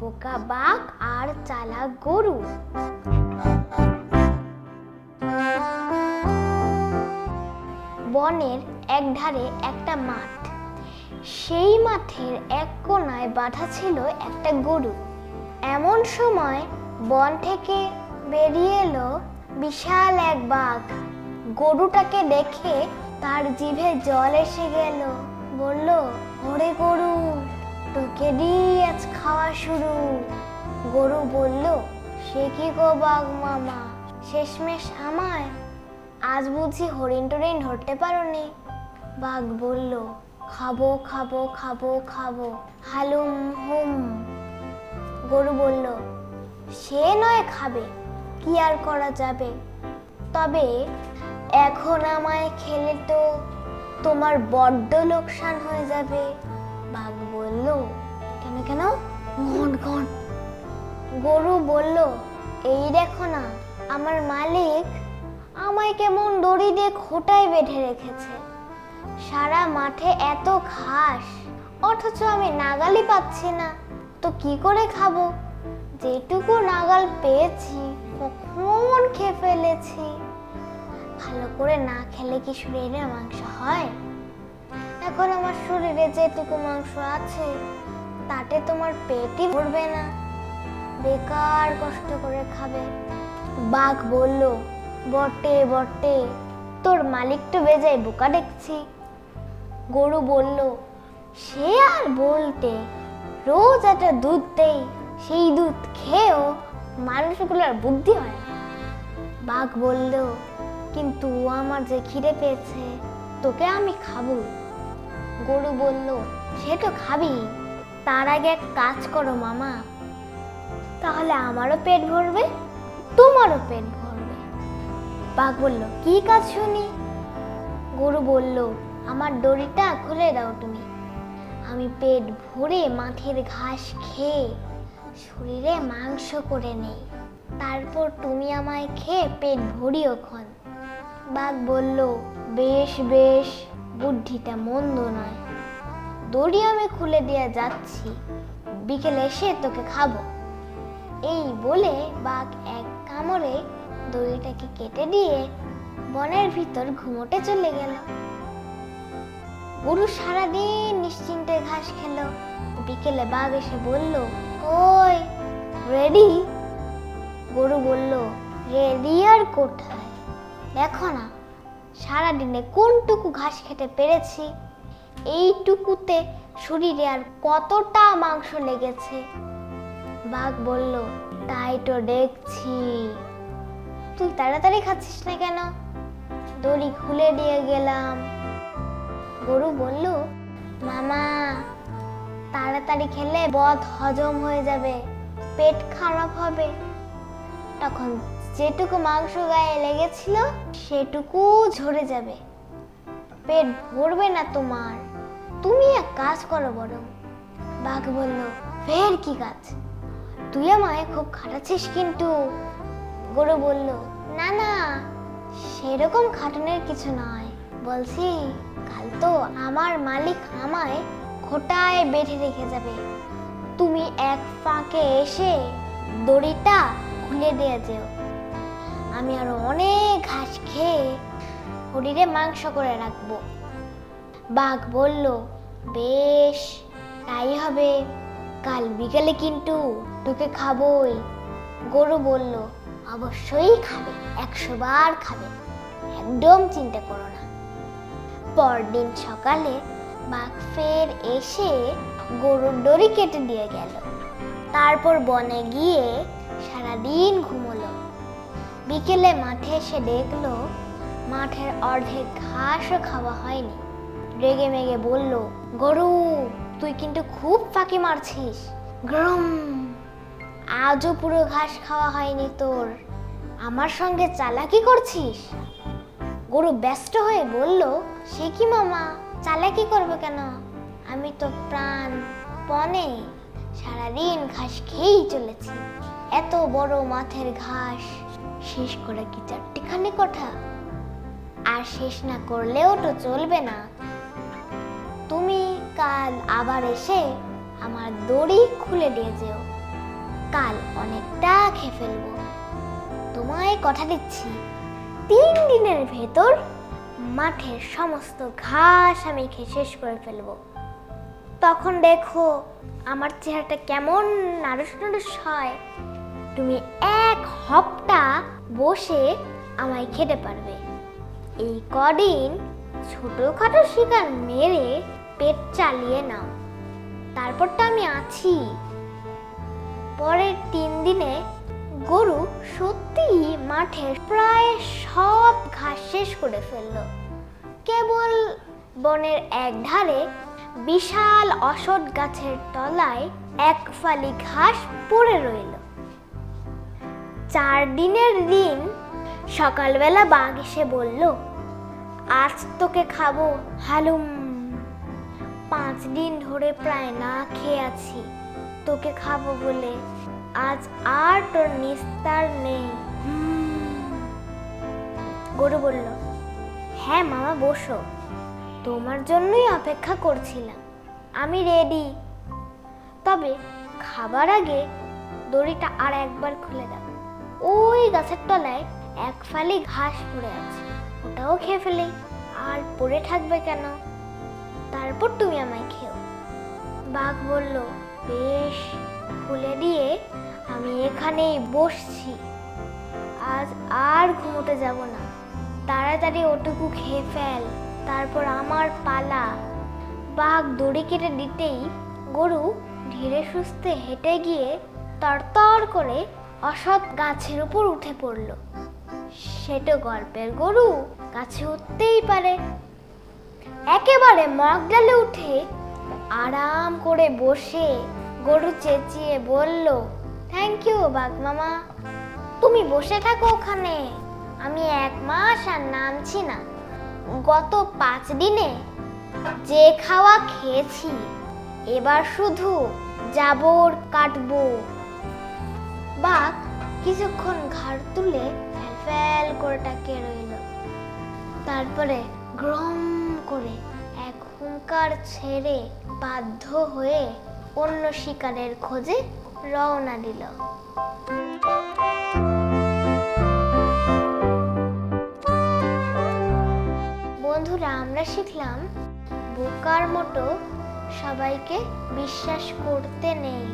বোকা বাঘ আর চালাক গরু। বনের এক ধারে একটা মাঠ। সেই মাঠের এক কোণায় বাঁধা ছিল একটা গরু। এমন সময় বন থেকে বেরিয়ে এলো বিশাল এক বাঘ। গরুটাকে দেখে তার জিভে জল এসে গেল। বলল, ওরে গরু, তোকে দিয়ে আজ খাওয়া শুরু। গরু বলল, সে কি গো বাঘ মামা? শেষমেশ আমায়? আজ বুঝি হরিণ টরিণ ধরতে পারোনি? বাঘ বলল, খাব খাব খাব খাব। হালুম হুম। গরু বলল, সে নয় খাবে কি আর করা যাবে? তবে এখন আমায় খেলে তো তোমার বড্ড লোকসান হয়ে যাবে। বাঘ বলল, কেন কেন? ঘন ঘন। গরু বলল, এই দেখো না, আমার মালিক আমায় কেমন দড়ি দিয়ে খোটায় বেঁধে রেখেছে। সারা মাঠে এত ঘাস, অথচ আমি নাগালই পাচ্ছি না। তো কি করে খাব? যেটুকু নাগাল পেয়েছি। কখন খেয়ে ফেলেছি। ভালো করে না খেলে কি শরীরে মাংস হয়? এখন আমার শরীরে যেটুকু মাংস আছে, তাতে তোমার পেটই ভরবে না। বেকার কষ্ট করে খাবে। বাঘ বলল, বটে বটে, তোর মালিক তো বেজায় বোকা দেখছি। গরু বলল, সে আর বলতে, রোজ একটা দুধ দেই, সেই দুধ খেয়েও মানুষগুলোর বুদ্ধি হয় বাঘ বলল, কিন্তু আমার যে খিদে পেয়েছে, তোকে আমি খাব। গরু বলল, সে তো খাবি, তার আগে এক কাজ করো মামা। তাহলে আমারও পেট ভরবে, তোমারও পেট ভরবে। বাঘ বলল, কি কাজ শুনি? গরু বলল, আমার দড়িটা খুলে দাও তুমি। আমি পেট ভরে মাঠের ঘাস খেয়ে শরীরে মাংস করে নেই। তারপর তুমি আমায় খেয়ে পেট ভরিও ক্ষণ। বাঘ বলল, বেশ বেশ, বুদ্ধিটা মন্দ নয়। দড়ি আমি খুলে দিয়ে যাচ্ছি, বিকেলে এসে তোকে খাব। এই বলে বাঘ এক কামড়ে দড়িটাকে কেটে দিয়ে বনের ভিতর ঘুমোটে চলে গেল। গরু সারাদিন নিশ্চিন্তে ঘাস খেলো। বিকেলে বাঘ এসে বলল ওই রেডি গরু বলল রেডি আর কোথায় দেখো না, সারাদিনে কোনটুকু ঘাস খেতে পেরেছি? এইটুকুতে শরীরে আর কতটা মাংস লেগেছে? বাঘ বলল, তাই তো দেখছি। তুই তাড়াতাড়ি খাচ্ছিস না কেন? দড়ি খুলে দিয়ে গেলাম। গরু বলল, মামা, তাড়াতাড়ি খেলে বদ হজম হয়ে যাবে, পেট খারাপ হবে। তখন যেটুকু মাংস গায়ে লেগেছিল সেটুকু ঝরে যাবে। পেট ভরবে না তোমার। তুমি এক কাজ করো বরং। বাঘ বলল, ফের কি কাজ? তুই আমায় খুব খাটাচ্ছিস কিন্তু। গরু বলল, না না, সেরকম খাটানোর কিছু নয়। বলছি, কাল তো আমার মালিক আমায় খোটায় বেঁধে রেখে যাবে। তুমি এক ফাঁকে এসে দড়িটা খুলে দিয়ে যেও। আমি আরও অনেক ঘাস খেয়ে শরীরে মাংস করে রাখব। বাঘ বলল, বেশ, তাই হবে। কাল বিকেলে কিন্তু তোকে খাবই। গরু বলল, অবশ্যই খাবে, একশো বার খাবে। একদম চিন্তা করো না। পরদিন সকালে বাঘ ফের এসে গরুর দড়ি কেটে দিয়ে গেল। তারপর বনে গিয়ে সারাদিন ঘুমোলো। বিকেলে মাঠে এসে দেখল, মাঠের অর্ধেক ঘাসও খাওয়া হয়নি। রেগে মেগে বলল, গরু, তুই কিন্তু খুব ফাঁকি মারছিস। গ্রম, আজও পুরো ঘাস খাওয়া হয়নি তোর। আমার সঙ্গে চালাকি করছিস? গরু ব্যস্ত হয়ে বলল, সে কি মামা, চালাকি করবে কেন? আমি তো প্রাণ পনে সারাদিন ঘাস খেয়েই চলেছি। এত বড় মাঠের ঘাস। শেষ করে কি চারটিখানি কথা? আর শেষ না করলেও তো চলবে না। তুমি কাল আবার এসে আমার দড়ি খুলে দিয়ে যেও। কাল অনেকটা খেয়ে ফেলব। তোমায় কথা দিচ্ছি, তিন দিনের ভেতর মাঠের সমস্ত ঘাস আমি খেয়ে শেষ করে ফেলব। তখন দেখো, আমার চেহারাটা কেমন নাড়ুস নাড়ুস হয়। তুমি এক হপ্তা বসে আমায় খেতে পারবে। এই কদিন ছোটখাটো শিকার মেরে পেট চালিয়ে নাও। তারপর তো আমি আছি। পরের তিন দিনে গরু সত্যিই মাঠের প্রায় সব ঘাস শেষ করে ফেলল। কেবল বনের এক ধারে বিশাল অসৎ গাছের তলায় এক ফালি ঘাস পড়ে রইল। চার দিনের দিন সকালবেলা বাঘ এসে বলল, আজ তোকে খাব হালুম। পাঁচ দিন ধরে প্রায় না খেয়ে আছি, তোকে খাব বলে। আজ আর তোর নিস্তার নেই। গরু বলল হ্যাঁ মামা, বসো। তোমার জন্যই অপেক্ষা করছিলাম। আমি রেডি তবে খাবার আগে দড়িটা আর একবার খুলে দাও। ওই গাছের তলায় এক ফালি ঘাস পড়ে আছে। ওটাও খেয়ে ফেলে। আর পড়ে থাকবে কেন? তারপর তুমি আমায় খেও। বাঘ বলল, বেশ, খুলে দিয়ে আমি এখানেই বসছি। আজ আর ঘুমোতে যাব না। তাড়াতাড়ি ওটুকু খেয়ে ফেল। তারপর আমার পালা। বাঘ দড়ি কেটে দিতেই গরু ধীরে সুস্থে হেঁটে গিয়ে তরতর করে অসৎ গাছের উপর উঠে পড়ল। সেটা গল্পের গরু, গাছে উঠতেই পারে। একেবারে মগ মগডালে উঠে আরাম করে বসে গরু চেঁচিয়ে বলল থ্যাংক ইউ বাঘ মামা। তুমি বসে থাকো ওখানে। আমি এক মাস আর নামছি না। গত পাঁচ দিনে যে খাওয়া খেয়েছি, এবার শুধু জাবর কাটবো। বাঘ কিছুক্ষণ ঘাড় তুলে ফ্যাল করে তাকিয়ে রইল। তারপরে গ্রম করে এক হুঙ্কার ছেড়ে বাধ্য হয়ে অন্য শিকারের খোঁজে রওনা দিল। বন্ধুরা, আমরা শিখলাম বোকার মতো সবাইকে বিশ্বাস করতে নেই।